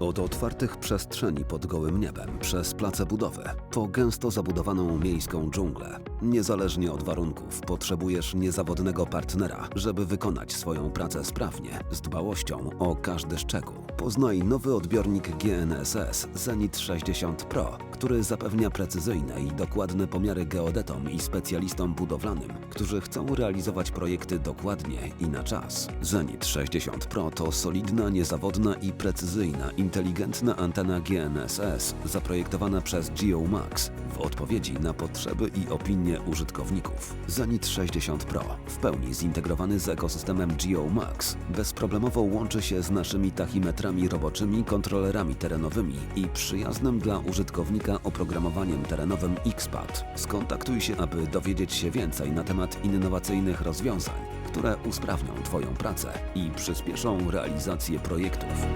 Od otwartych przestrzeni pod gołym niebem, przez place budowy, po gęsto zabudowaną miejską dżunglę. Niezależnie od warunków, potrzebujesz niezawodnego partnera, żeby wykonać swoją pracę sprawnie, z dbałością o każdy szczegół. Poznaj nowy odbiornik GNSS Zenit 60 Pro, który zapewnia precyzyjne i dokładne pomiary geodetom i specjalistom budowlanym, którzy chcą realizować projekty dokładnie i na czas. Zenit 60 Pro to solidna, niezawodna i precyzyjna, inteligentna antena GNSS zaprojektowana przez GeoMax w odpowiedzi na potrzeby i opinie użytkowników. Zenit 60 Pro w pełni zintegrowany z ekosystemem GeoMax bezproblemowo łączy się z naszymi tachimetrami roboczymi, kontrolerami terenowymi i przyjaznym dla użytkownika oprogramowaniem terenowym XPAD. Skontaktuj się, aby dowiedzieć się więcej na temat innowacyjnych rozwiązań, które usprawnią Twoją pracę i przyspieszą realizację projektów.